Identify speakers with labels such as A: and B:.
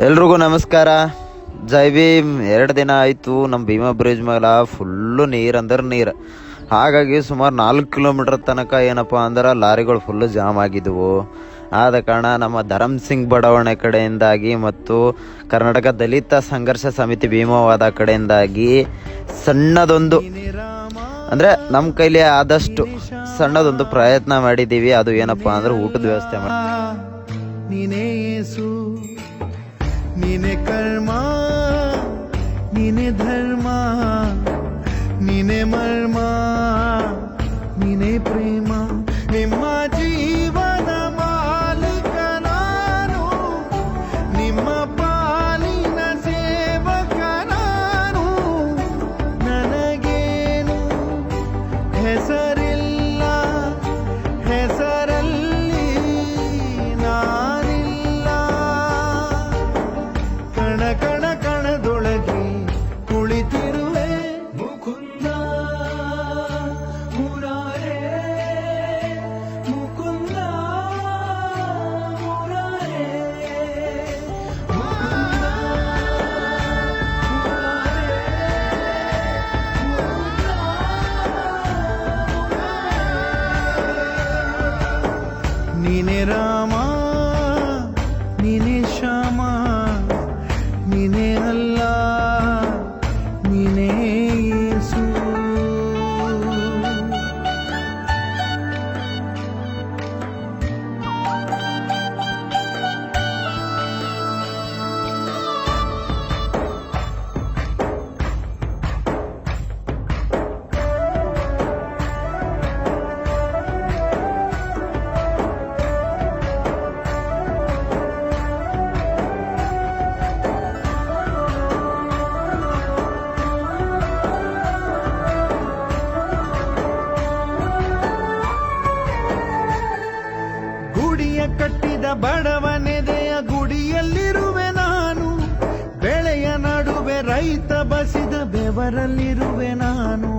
A: ಎಲ್ರಿಗೂ ನಮಸ್ಕಾರ. ಜೈ ಭೀಮ್. ಎರಡು ದಿನ ಆಯಿತು ನಮ್ಮ ಭೀಮಾ ಬ್ರಿಡ್ಜ್ ಮೇಲೆ ಫುಲ್ಲು ನೀರು ಅಂದ್ರೆ ನೀರು. ಹಾಗಾಗಿ ಸುಮಾರು ನಾಲ್ಕು ಕಿಲೋಮೀಟ್ರ್ ತನಕ ಏನಪ್ಪ ಅಂದ್ರೆ, ಲಾರಿಗಳು ಫುಲ್ಲು ಜಾಮ್ ಆಗಿದ್ದವು ಆದ ಕಾರಣ ನಮ್ಮ ಧರಮ್ ಸಿಂಗ್ ಬಡಾವಣೆ ಕಡೆಯಿಂದಾಗಿ ಮತ್ತು ಕರ್ನಾಟಕ ದಲಿತ ಸಂಘರ್ಷ ಸಮಿತಿ ಭೀಮವಾದ ಕಡೆಯಿಂದಾಗಿ ಸಣ್ಣದೊಂದು ಅಂದರೆ ನಮ್ಮ ಕೈಲಿ ಆದಷ್ಟು ಸಣ್ಣದೊಂದು ಪ್ರಯತ್ನ ಮಾಡಿದ್ದೀವಿ. ಅದು ಏನಪ್ಪ ಅಂದ್ರೆ ಊಟದ ವ್ಯವಸ್ಥೆ ಮಾಡಿ
B: ನೀನೇ ಕರ್ಮ ನೀನೆ ಧರ್ಮ ನೀನೆ ಮರ್ಮ ನೀನೆ ಪ್ರೇಮ. ನಿಮ್ಮ ಜೀವನ ನೀನೆ ರಾಮ ನೀನೆ ಶ್ಯಾಮ ನೀನೆ ಬಡವನೆದೆಯ ಗುಡಿಯಲ್ಲಿರುವೆ ನಾನು. ಬೆಳೆಯ ನಡುವೆ ರೈತ ಬಸಿದ ಬೆವರಲ್ಲಿರುವೆ ನಾನು.